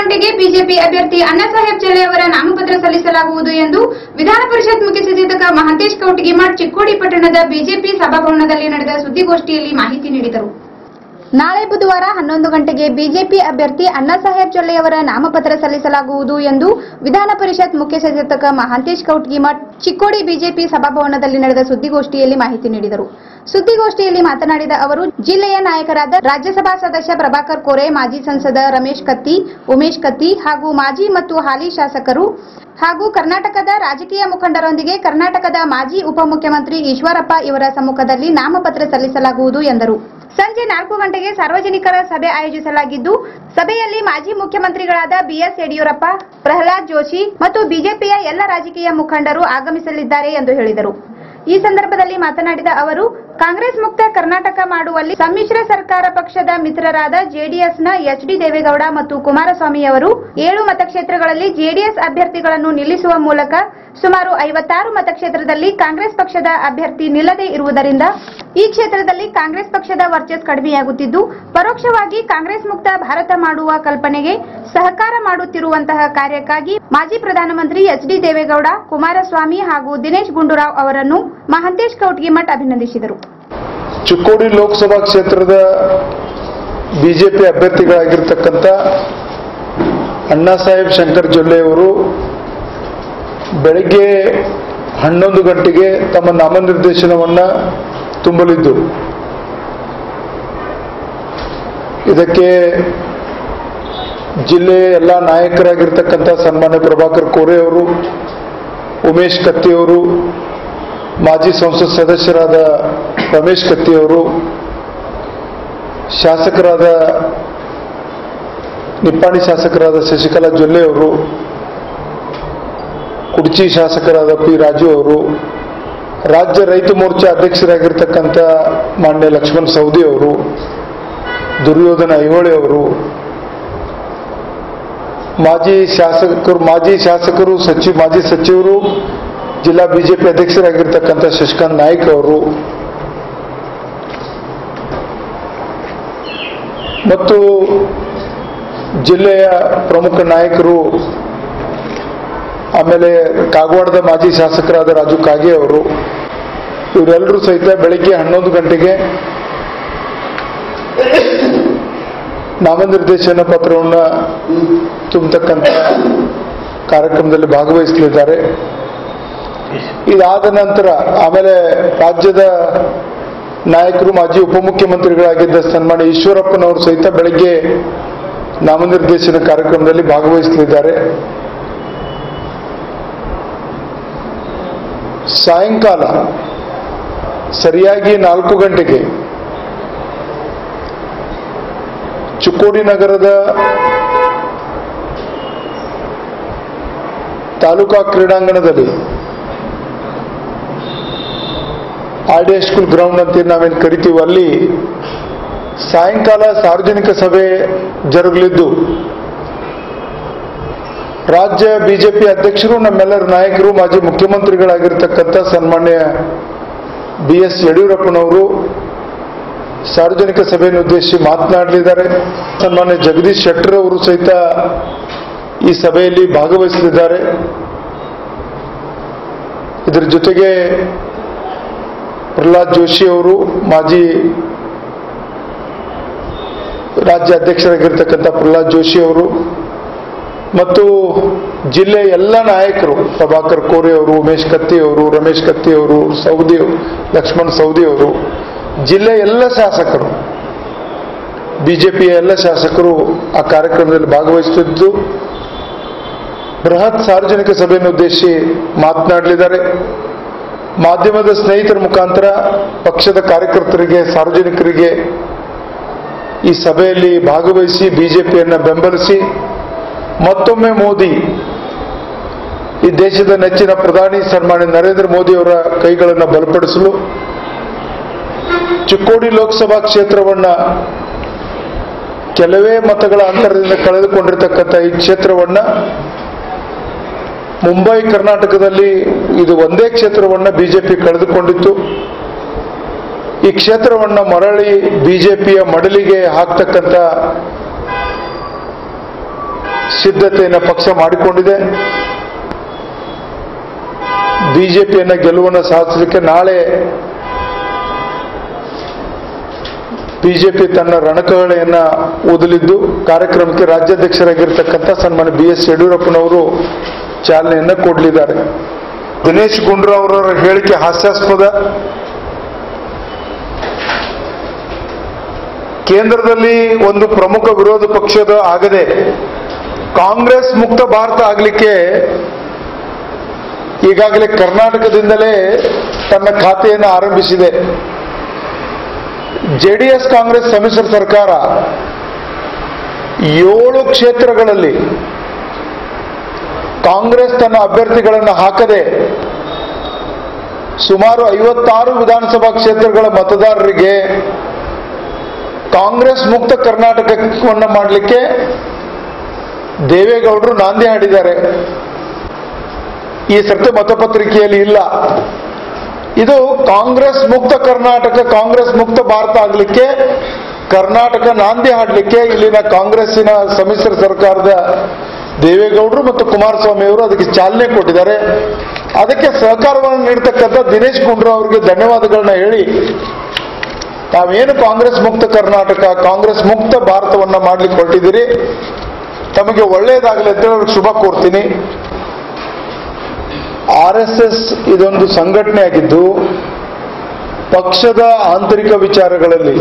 ಗಂಟೆಗೆ ಬಿಜೆಪಿ ಅಭ್ಯರ್ಥಿ ಅಣ್ಣಾಸಾಹೇಬ್ ಜೊಲ್ಲೆ ಅವರ ನಾಮಪತ್ರ ಸಲ್ಲಿಸಲಾಗುವುದು ಎಂದು ವಿಧಾನ ಪರಿಷತ್ ಮುಖ್ಯ ಸಚೇತಕ ಮಹಾಂತೇಶ್ ಕೌಟಗಿಮಠ್ ಚಿಕ್ಕೋಡಿ ಪಟ್ಟಣದ ಬಿಜೆಪಿ ಸಭಾಭವನದಲ್ಲಿ ನಡೆದ ಸುದ್ದಿಗೋಷ್ಠಿಯಲ್ಲಿ ಮಾಹಿತಿ ನೀಡಿದರು. ನಾಳೆ ಬುಧವಾರ ಹನ್ನೊಂದು ಗಂಟೆಗೆ ಬಿಜೆಪಿ ಅಭ್ಯರ್ಥಿ ಅಣ್ಣಾಸಾಹೇಬ್ ಚೊಳ್ಳೆಯವರ ನಾಮಪತ್ರ ಸಲ್ಲಿಸಲಾಗುವುದು ಎಂದು ವಿಧಾನ ಪರಿಷತ್ ಮುಖ್ಯ ಸಚೇತಕ ಮಹಾಂತೇಶ್ ಕೌಟ್ಗಿಮಠ್ ಚಿಕ್ಕೋಡಿ ಬಿಜೆಪಿ ಸಭಾಭವನದಲ್ಲಿ ನಡೆದ ಸುದ್ದಿಗೋಷ್ಠಿಯಲ್ಲಿ ಮಾಹಿತಿ ನೀಡಿದರು. ಸುದ್ದಿಗೋಷ್ಠಿಯಲ್ಲಿ ಮಾತನಾಡಿದ ಅವರು, ಜಿಲ್ಲೆಯ ನಾಯಕರಾದ ರಾಜ್ಯಸಭಾ ಸದಸ್ಯ ಪ್ರಭಾಕರ್ ಕೋರೆ, ಮಾಜಿ ಸಂಸದ ರಮೇಶ್ ಕತ್ತಿ, ಉಮೇಶ್ ಕತ್ತಿ ಹಾಗೂ ಮಾಜಿ ಮತ್ತು ಹಾಲಿ ಶಾಸಕರು ಹಾಗೂ ಕರ್ನಾಟಕದ ರಾಜಕೀಯ ಮುಖಂಡರೊಂದಿಗೆ ಕರ್ನಾಟಕದ ಮಾಜಿ ಉಪಮುಖ್ಯಮಂತ್ರಿ ಈಶ್ವರಪ್ಪ ಇವರ ಸಮ್ಮುಖದಲ್ಲಿ ನಾಮಪತ್ರ ಸಲ್ಲಿಸಲಾಗುವುದು ಎಂದರು. ಸಂಜೆ ನಾಲ್ಕು ಗಂಟೆಗೆ ಸಾರ್ವಜನಿಕರ ಸಭೆ ಆಯೋಜಿಸಲಾಗಿದ್ದು, ಸಭೆಯಲ್ಲಿ ಮಾಜಿ ಮುಖ್ಯಮಂತ್ರಿಗಳಾದ ಬಿಎಸ್ ಯಡಿಯೂರಪ್ಪ, ಪ್ರಹ್ಲಾದ್ ಜೋಶಿ ಮತ್ತು ಬಿಜೆಪಿಯ ಎಲ್ಲ ರಾಜಕೀಯ ಮುಖಂಡರು ಆಗಮಿಸಲಿದ್ದಾರೆ ಎಂದು ಹೇಳಿದರು. ಈ ಸಂದರ್ಭದಲ್ಲಿ ಮಾತನಾಡಿದ ಅವರು, ಕಾಂಗ್ರೆಸ್ ಮುಕ್ತ ಕರ್ನಾಟಕ ಮಾಡುವಲ್ಲಿ ಸಮ್ಮಿಶ್ರ ಸರ್ಕಾರ ಪಕ್ಷದ ಮಿತ್ರರಾದ ಜೆಡಿಎಸ್ನ ಎಚ್ ಡಿ ದೇವೇಗೌಡ ಮತ್ತು ಕುಮಾರಸ್ವಾಮಿ ಅವರು ಏಳು ಮತಕ್ಷೇತ್ರಗಳಲ್ಲಿ ಜೆಡಿಎಸ್ ಅಭ್ಯರ್ಥಿಗಳನ್ನು ನಿಲ್ಲಿಸುವ ಮೂಲಕ ಸುಮಾರು ಐವತ್ತಾರು ಮತಕ್ಷೇತ್ರದಲ್ಲಿ ಕಾಂಗ್ರೆಸ್ ಪಕ್ಷದ ಅಭ್ಯರ್ಥಿ ನಿಲ್ಲದೇ ಇರುವುದರಿಂದ ಈ ಕ್ಷೇತ್ರದಲ್ಲಿ ಕಾಂಗ್ರೆಸ್ ಪಕ್ಷದ ವರ್ಚಸ್ ಕಡಿಮೆಯಾಗುತ್ತಿದ್ದು, ಪರೋಕ್ಷವಾಗಿ ಕಾಂಗ್ರೆಸ್ ಮುಕ್ತ ಭಾರತ ಮಾಡುವ ಕಲ್ಪನೆಗೆ ಸಹಕಾರ ಮಾಡುತ್ತಿರುವಂತಹ ಕಾರ್ಯಕ್ಕಾಗಿ ಮಾಜಿ ಪ್ರಧಾನಮಂತ್ರಿ ಎಚ್ ಡಿ ದೇವೇಗೌಡ, ಕುಮಾರಸ್ವಾಮಿ ಹಾಗೂ ದಿನೇಶ್ ಗುಂಡೂರಾವ್ ಅವರನ್ನು ಮಹಂತೇಶ್ ಕೌಟ್ಗಿಮಠ್ ಅಭಿನಂದಿಸಿದರು. ಚಿಕ್ಕೋಡಿ ಲೋಕಸಭಾ ಕ್ಷೇತ್ರದ ಬಿಜೆಪಿ ಅಭ್ಯರ್ಥಿಗಳಾಗಿರ್ತಕ್ಕಂಥ ಅಣ್ಣಾಸಾಹೇಬ್ ಶಂಕರ್ ಜೊಲ್ಲೆ ಅವರು ಬೆಳಗ್ಗೆ ಹನ್ನೊಂದು ಗಂಟೆಗೆ ತಮ್ಮ ನಾಮನಿರ್ದೇಶನವನ್ನ ತುಂಬಲಿದ್ದು. ಇದಕ್ಕೆ ಜಿಲ್ಲೆಯ ಎಲ್ಲ ನಾಯಕರಾಗಿರ್ತಕ್ಕಂಥ ಸನ್ಮಾನ್ಯ ಪ್ರಭಾಕರ್ ಕೋರೆ ಅವರು, ಉಮೇಶ್ ಕತ್ತಿಯವರು ಮಾಜಿ ಸಂಸತ್ ಸದಸ್ಯರಾದ ರಮೇಶ್ ಕತ್ತಿಯವರು ಶಾಸಕರಾದ, ನಿಪ್ಪಾಣಿ ಶಾಸಕರಾದ ಶಶಿಕಲಾ ಜೊಲ್ಲೆ ಕುಡ್ಚಿ ಶಾಸಕರಾದ ಪಿ ರಾಜು ಅವರು ರಾಜ್ಯ ರೈತ ಮೋರ್ಚಾ ಅಧ್ಯಕ್ಷರಾಗಿರ್ತಕ್ಕಂಥ ಮಾನ್ಯ ಲಕ್ಷ್ಮಣ್ ಸೌದಿ ಅವರು, ದುರ್ಯೋಧನ ಐಹೊಳೆ ಅವರು, ಮಾಜಿ ಶಾಸಕರು ಮಾಜಿ ಶಾಸಕರು ಸಚಿವ ಮಾಜಿ ಸಚಿವರು, ಜಿಲ್ಲಾ ಬಿಜೆಪಿ ಅಧ್ಯಕ್ಷರಾಗಿರ್ತಕ್ಕಂಥ ಶಶಿಕಾಂತ್ ನಾಯ್ಕ್ ಅವರು ಮತ್ತು ಜಿಲ್ಲೆಯ ಪ್ರಮುಖ ನಾಯಕರು ಆಮೇಲೆ ಕಾಗವಾಡದ ಮಾಜಿ ಶಾಸಕರಾದ ರಾಜು ಕಾಗೆ ಅವರು, ಇವರೆಲ್ಲರೂ ಸಹಿತ ಬೆಳಿಗ್ಗೆ ಹನ್ನೊಂದು ಗಂಟೆಗೆ ನಾಮನಿರ್ದೇಶನ ಪತ್ರವನ್ನು ತುಂಬತಕ್ಕಂಥ ಕಾರ್ಯಕ್ರಮದಲ್ಲಿ ಭಾಗವಹಿಸಲಿದ್ದಾರೆ. ಇದಾದ ನಂತರ ಆಮೇಲೆ ರಾಜ್ಯದ ನಾಯಕರು, ಮಾಜಿ ಉಪಮುಖ್ಯಮಂತ್ರಿಗಳಾಗಿದ್ದ ಸನ್ಮಾನ್ಯ ಈಶ್ವರಪ್ಪನವರು ಸಹಿತ ಬೆಳಗ್ಗೆ ನಾಮನಿರ್ದೇಶನ ಕಾರ್ಯಕ್ರಮದಲ್ಲಿ ಭಾಗವಹಿಸಲಿದ್ದಾರೆ. ಸಾಯಂಕಾಲ ಸರಿಯಾಗಿ ನಾಲ್ಕು ಗಂಟೆಗೆ ಚಿಕ್ಕೋಡಿ ನಗರದ ತಾಲೂಕಾ ಕ್ರೀಡಾಂಗಣದಲ್ಲಿ ಆರ್ ಡಿ ಸ್ಕೂಲ್ ಗ್ರೌಂಡ್ ಅಂತ ನಾವೇನು ಕರಿತೀವಿ ಅಲ್ಲಿ ಸಾಯಂಕಾಲ ಸಾರ್ವಜನಿಕ ಸಭೆ ಜರುಗಲಿದ್ದು. ರಾಜ್ಯ ಬಿಜೆಪಿ ಅಧ್ಯಕ್ಷರು, ನಮ್ಮೆಲ್ಲರ ನಾಯಕರು, ಮಾಜಿ ಮುಖ್ಯಮಂತ್ರಿಗಳಾಗಿರ್ತಕ್ಕಂಥ ಸನ್ಮಾನ್ಯ ಬಿ ಎಸ್ ಯಡಿಯೂರಪ್ಪನವರು ಸಾರ್ವಜನಿಕ ಸಭೆಯನ್ನು ಉದ್ದೇಶಿಸಿ ಮಾತನಾಡಲಿದ್ದಾರೆ. ಸನ್ಮಾನ್ಯ ಜಗದೀಶ್ ಶೆಟ್ಟರ್ ಅವರು ಸಹಿತ ಈ ಸಭೆಯಲ್ಲಿ ಭಾಗವಹಿಸಲಿದ್ದಾರೆ. ಇದರ ಜೊತೆಗೆ ಪ್ರಹ್ಲಾದ್ ಜೋಶಿ ಅವರು ಮಾಜಿ ರಾಜ್ಯ ಅಧ್ಯಕ್ಷರಾಗಿರ್ತಕ್ಕಂಥ ಪ್ರಹ್ಲಾದ್ ಜೋಶಿ ಅವರು ಮತ್ತು ಜಿಲ್ಲೆಯ ಎಲ್ಲ ನಾಯಕರು, ಪ್ರಭಾಕರ್ ಕೋರೆ ಅವರು, ಉಮೇಶ್ ಕತ್ತಿ ಅವರು, ರಮೇಶ್ ಕತ್ತಿ ಅವರು, ಸೌದಿ, ಲಕ್ಷ್ಮಣ್ ಸೌದಿ ಅವರು ಜಿಲ್ಲೆಯ ಎಲ್ಲ ಶಾಸಕರು, ಬಿಜೆಪಿಯ ಎಲ್ಲ ಶಾಸಕರು ಆ ಕಾರ್ಯಕ್ರಮದಲ್ಲಿ ಭಾಗವಹಿಸುತ್ತಿದ್ದು, ಬೃಹತ್ ಸಾರ್ವಜನಿಕ ಸಭೆಯನ್ನು ಉದ್ದೇಶಿಸಿ ಮಾತನಾಡಲಿದ್ದಾರೆ. ಮಾಧ್ಯಮದ ಸ್ನೇಹಿತರ ಮುಖಾಂತರ ಪಕ್ಷದ ಕಾರ್ಯಕರ್ತರಿಗೆ, ಸಾರ್ವಜನಿಕರಿಗೆ ಈ ಸಭೆಯಲ್ಲಿ ಭಾಗವಹಿಸಿ, ಬಿಜೆಪಿಯನ್ನು ಬೆಂಬಲಿಸಿ ಮತ್ತೊಮ್ಮೆ ಮೋದಿ, ಈ ದೇಶದ ನೆಚ್ಚಿನ ಪ್ರಧಾನಿ ಸನ್ಮಾನ್ಯ ನರೇಂದ್ರ ಮೋದಿ ಅವರ ಕೈಗಳನ್ನು ಬಲಪಡಿಸಲು ಚಿಕ್ಕೋಡಿ ಲೋಕಸಭಾ ಕ್ಷೇತ್ರವನ್ನ ಕೆಲವೇ ಮತಗಳ ಅಂತರದಿಂದ ಕಳೆದುಕೊಂಡಿರ್ತಕ್ಕಂಥ ಈ ಕ್ಷೇತ್ರವನ್ನ ಮುಂಬೈ, ಕರ್ನಾಟಕದಲ್ಲಿ ಇದು ಒಂದೇ ಕ್ಷೇತ್ರವನ್ನ ಬಿಜೆಪಿ ಕಳೆದುಕೊಂಡಿತ್ತು. ಈ ಕ್ಷೇತ್ರವನ್ನ ಮರಳಿ ಬಿಜೆಪಿಯ ಮಡಲಿಗೆ ಹಾಕ್ತಕ್ಕಂಥ ಸಿದ್ಧತೆಯನ್ನು ಪಕ್ಷ ಮಾಡಿಕೊಂಡಿದೆ. ಬಿಜೆಪಿಯನ್ನ ಗೆಲುವನ್ನು ಸಾಧಿಸಲಿಕ್ಕೆ ನಾಳೆ ಬಿಜೆಪಿ ತನ್ನ ರಣಕಹಳೆಯನ್ನ ಓದಲಿದ್ದು ಕಾರ್ಯಕ್ರಮಕ್ಕೆ ರಾಜ್ಯಾಧ್ಯಕ್ಷರಾಗಿರ್ತಕ್ಕಂಥ ಸನ್ಮಾನ್ಯ ಬಿ ಎಸ್ ಯಡಿಯೂರಪ್ಪನವರು ಚಾಲನೆಯನ್ನ ಕೊಡಲಿದ್ದಾರೆ. ದಿನೇಶ್ ಗುಂಡೂರಾವ್ ಅವರ ಹೇಳಿಕೆ ಹಾಸ್ಯಾಸ್ಪದ. ಕೇಂದ್ರದಲ್ಲಿ ಒಂದು ಪ್ರಮುಖ ವಿರೋಧ ಪಕ್ಷದ ಆಗದೆ ಕಾಂಗ್ರೆಸ್ ಮುಕ್ತ ಭಾರತ ಆಗಲಿಕ್ಕೆ ಈಗಾಗಲೇ ಕರ್ನಾಟಕದಿಂದಲೇ ತನ್ನ ಖಾತೆಯನ್ನು ಆರಂಭಿಸಿದೆ. ಜೆ ಡಿ ಎಸ್ ಕಾಂಗ್ರೆಸ್ ಸಮ್ಮಿಶ್ರ ಸರ್ಕಾರ ಏಳು ಕ್ಷೇತ್ರಗಳಲ್ಲಿ ಕಾಂಗ್ರೆಸ್ ತನ್ನ ಅಭ್ಯರ್ಥಿಗಳನ್ನು ಹಾಕದೆ ಸುಮಾರು ಐವತ್ತಾರು ವಿಧಾನಸಭಾ ಕ್ಷೇತ್ರಗಳ ಮತದಾರರಿಗೆ ಕಾಂಗ್ರೆಸ್ ಮುಕ್ತ ಕರ್ನಾಟಕವನ್ನು ಮಾಡಲಿಕ್ಕೆ ದೇವೇಗೌಡರು ನಾಂದಿ ಹಾಡಿದ್ದಾರೆ. ಈ ಸತ್ಯ ಮತಪತ್ರಿಕೆಯಲ್ಲಿ ಇಲ್ಲ. ಇದು ಕಾಂಗ್ರೆಸ್ ಮುಕ್ತ ಕರ್ನಾಟಕ, ಕಾಂಗ್ರೆಸ್ ಮುಕ್ತ ಭಾರತ ಆಗಲಿಕ್ಕೆ, ಕರ್ನಾಟಕ ನಾಂದಿ ಹಾಡಲಿಕ್ಕೆ ಇಲ್ಲಿನ ಕಾಂಗ್ರೆಸ್ಸಿನ ಸಮ್ಮಿಶ್ರ ಸರ್ಕಾರದ ದೇವೇಗೌಡರು ಮತ್ತು ಕುಮಾರಸ್ವಾಮಿ ಅವರು ಅದಕ್ಕೆ ಚಾಲನೆ ಕೊಟ್ಟಿದ್ದಾರೆ. ಅದಕ್ಕೆ ಸಹಕಾರವನ್ನು ನೀಡತಕ್ಕಂಥ ದಿನೇಶ್ ಗುಂಡೂರಾವ್ ಅವರಿಗೆ ಧನ್ಯವಾದಗಳನ್ನ ಹೇಳಿ, ತಾವೇನು ಕಾಂಗ್ರೆಸ್ ಮುಕ್ತ ಕರ್ನಾಟಕ, ಕಾಂಗ್ರೆಸ್ ಮುಕ್ತ ಭಾರತವನ್ನ ಮಾಡ್ಲಿಕ್ಕೆ ಹೊರಟಿದ್ದೀರಿ? ತಮಗೆ ಒಳ್ಳೆಯದಾಗಲಿ ಅಂತ ಹೇಳಿ ಶುಭ ಕೋರ್ತೀನಿ. ಆರ್ ಎಸ್ ಎಸ್ ಇದೊಂದು ಸಂಘಟನೆ ಆಗಿದ್ದು, ಪಕ್ಷದ ಆಂತರಿಕ ವಿಚಾರಗಳಲ್ಲಿ,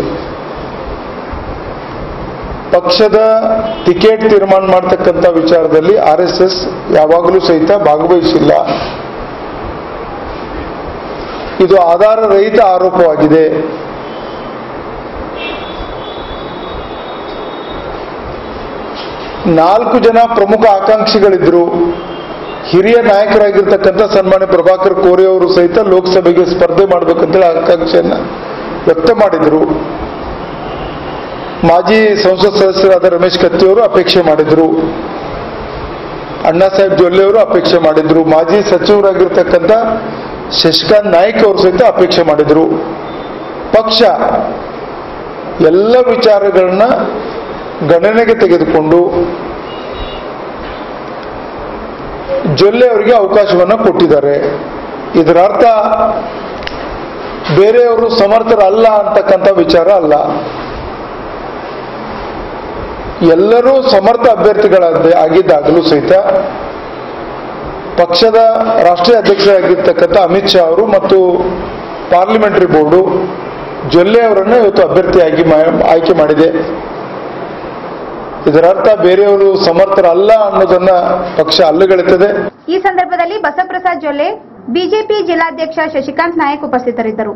ಪಕ್ಷದ ಟಿಕೆಟ್ ತೀರ್ಮಾನ ಮಾಡ್ತಕ್ಕಂಥ ವಿಚಾರದಲ್ಲಿ ಆರ್ ಎಸ್ ಎಸ್ ಯಾವಾಗಲೂ ಸಹಿತ ಭಾಗವಹಿಸಿಲ್ಲ. ಇದು ಆಧಾರ ರಹಿತ ಆರೋಪವಾಗಿದೆ. ನಾಲ್ಕು ಜನ ಪ್ರಮುಖ ಆಕಾಂಕ್ಷಿಗಳಿದ್ರು. ಹಿರಿಯ ನಾಯಕರಾಗಿರ್ತಕ್ಕಂಥ ಸನ್ಮಾನ್ಯ ಪ್ರಭಾಕರ್ ಕೋರೆ ಅವರು ಸಹಿತ ಲೋಕಸಭೆಗೆ ಸ್ಪರ್ಧೆ ಮಾಡಬೇಕಂತೇಳಿ ಆಕಾಂಕ್ಷೆಯನ್ನ ವ್ಯಕ್ತ ಮಾಡಿದ್ರು. ಮಾಜಿ ಸಂಸತ್ ಸದಸ್ಯರಾದ ರಮೇಶ್ ಕತ್ತಿ ಅವರು ಅಪೇಕ್ಷೆ ಮಾಡಿದ್ರು. ಅಣ್ಣಾ ಸಾಹೇಬ್ ಜೊಲ್ಲೆ ಅವರು ಅಪೇಕ್ಷೆ ಮಾಡಿದ್ರು. ಮಾಜಿ ಸಚಿವರಾಗಿರ್ತಕ್ಕಂಥ ಶಶಿಕಾಂತ್ ನಾಯ್ಕ್ ಅವರು ಸಹಿತ ಅಪೇಕ್ಷೆ ಮಾಡಿದ್ರು. ಪಕ್ಷ ಎಲ್ಲ ವಿಚಾರಗಳನ್ನ ಗಣನೆಗೆ ತೆಗೆದುಕೊಂಡು ಜೊಲ್ಲೆ ಅವರಿಗೆ ಅವಕಾಶವನ್ನು ಕೊಟ್ಟಿದ್ದಾರೆ. ಇದರ ಅರ್ಥ ಬೇರೆಯವರು ಸಮರ್ಥರಲ್ಲ ಅಂತಕ್ಕಂಥ ವಿಚಾರ ಅಲ್ಲ. ಎಲ್ಲರೂ ಸಮರ್ಥ ಅಭ್ಯರ್ಥಿಗಳಾದ ಆಗಿದ್ದಾಗಲೂ ಸಹಿತ ಪಕ್ಷದ ರಾಷ್ಟ್ರೀಯ ಅಧ್ಯಕ್ಷರಾಗಿರ್ತಕ್ಕಂಥ ಅಮಿತ್ ಶಾ ಅವರು ಮತ್ತು ಪಾರ್ಲಿಮೆಂಟರಿ ಬೋರ್ಡು ಜೊಲ್ಲೆ ಅವರನ್ನು ಇವತ್ತು ಅಭ್ಯರ್ಥಿಯಾಗಿ ಆಯ್ಕೆ ಮಾಡಿದೆ. ಇದರರ್ಥ ಬೇರೆಯವರು ಸಮರ್ಥರಲ್ಲ ಅನ್ನೋದನ್ನ ಪಕ್ಷ ಅಲ್ಲಗಳಿತದೆ ಈ ಸಂದರ್ಭದಲ್ಲಿ ಬಸವಪ್ರಸಾದ್ ಜೊಲ್ಲೆ, ಬಿಜೆಪಿ ಜಿಲ್ಲಾಧ್ಯಕ್ಷ ಶಶಿಕಾಂತ್ ನಾಯಕ್ ಉಪಸ್ಥಿತರಿದ್ದರು.